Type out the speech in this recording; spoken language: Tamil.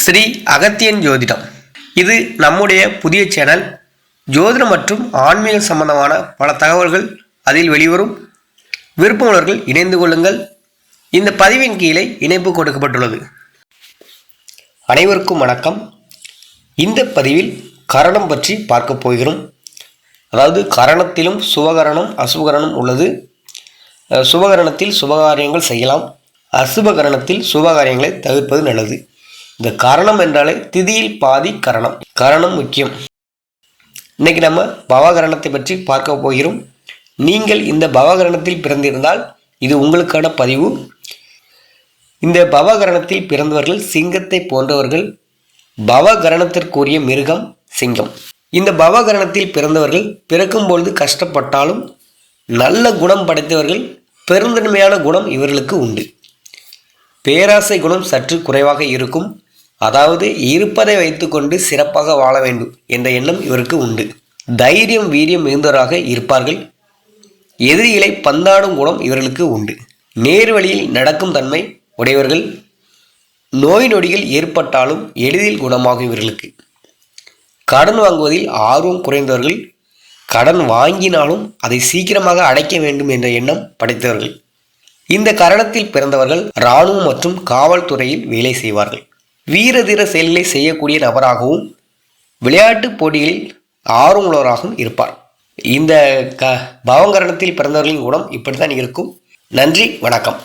ஸ்ரீ அகத்தியன் ஜோதிடம். இது நம்முடைய புதிய சேனல் ஜோதிடம் மற்றும் ஆன்மீக சம்பந்தமான பல தகவல்கள் அதில் வெளிவரும். விருப்பமுள்ளவர்கள் இணைந்து கொள்ளுங்கள். இந்த பதிவின் கீழே இணைப்பு கொடுக்கப்பட்டுள்ளது. அனைவருக்கும் வணக்கம். இந்த பதிவில் கரணம் பற்றி பார்க்க போகிறோம். அதாவது கரணத்திலும் சுபகரணம் அசுபகரணம் உள்ளது. சுபகரணத்தில் சுபகாரியங்கள் செய்யலாம். அசுபகரணத்தில் சுபகாரியங்களை தவிர்ப்பது நல்லது. இந்த கரணம் என்றாலே திதியில் பாதி கரணம். கரணம் முக்கியம். இன்னைக்கு நம்ம பவகரணத்தை பற்றி பார்க்க போகிறோம். நீங்கள் இந்த பவகரணத்தில் பிறந்திருந்தால் இது உங்களுக்கான பதிவு. இந்த பவகரணத்தில் பிறந்தவர்கள் சிங்கத்தை போன்றவர்கள் பவகரணத்திற்குரிய மிருகம் சிங்கம். இந்த பவகரணத்தில் பிறந்தவர்கள் பிறக்கும் பொழுது கஷ்டப்பட்டாலும் நல்ல குணம் படைத்தவர்கள் பெருந்தன்மையான குணம் இவர்களுக்கு உண்டு. பேராசை குணம் சற்று குறைவாக இருக்கும். அதாவது இருப்பதை வைத்துக்கொண்டு சிறப்பாக வாழ வேண்டும் என்ற எண்ணம் இவருக்கு உண்டு. தைரியம் வீரியம் மிகுந்தவராக இருப்பார்கள். எதிரிகளை பந்தாடும் குணம் இவர்களுக்கு உண்டு. நேர்வழியில் நடக்கும் தன்மை உடையவர்கள். நோய் நொடிகள் ஏற்பட்டாலும் எளிதில் குணமாகும் இவர்களுக்கு. கடன் வாங்குவதில் ஆர்வம் குறைந்தவர்கள். கடன் வாங்கினாலும் அதை சீக்கிரமாக அடைக்க வேண்டும் என்ற எண்ணம் படைத்தவர்கள். இந்த கரணத்தில் பிறந்தவர்கள் இராணுவம் மற்றும் காவல்துறையில் வேலை செய்வார்கள். வீரதீர செயல்களை செய்யக்கூடிய நபராகவும் விளையாட்டு போட்டிகளில் ஆர்வமுள்ளவராகவும் இருப்பார். இந்த க பவங்கரணத்தில் பிறந்தவர்களின் குணம் இப்படித்தான் இருக்கும். நன்றி வணக்கம்.